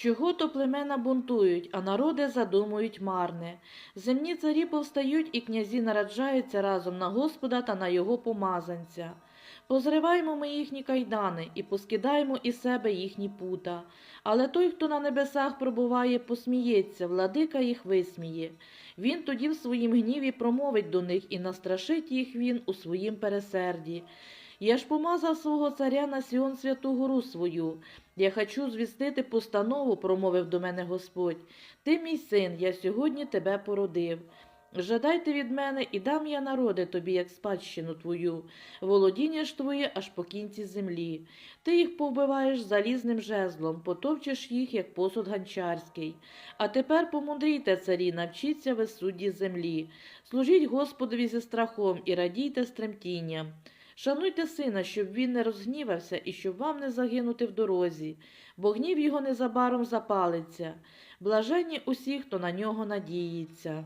Чого то племена бунтують, а народи задумують марне. Земні царі повстають, і князі нараджаються разом на Господа та на його помазанця. Позриваймо ми їхні кайдани і поскидаємо із себе їхні пута. Але той, хто на небесах пробуває, посміється, владика їх висміє. Він тоді в своїм гніві промовить до них і настрашить їх він у своїм пересерді. Я ж помазав свого царя на Сіон святу гору свою. Я хочу звістити постанову, промовив до мене Господь. Ти мій син, я сьогодні тебе породив. Жадайте від мене, і дам я народи тобі, як спадщину твою, володіння ж твоє аж по кінці землі. Ти їх повбиваєш залізним жезлом, потовчеш їх, як посуд ганчарський. А тепер помудрійте, царі, навчіться ви судді землі. Служіть Господові зі страхом і радійте з тремтінням. Шануйте сина, щоб він не розгнівався і щоб вам не загинути в дорозі, бо гнів його незабаром запалиться. Блаженні усі, хто на нього надіється.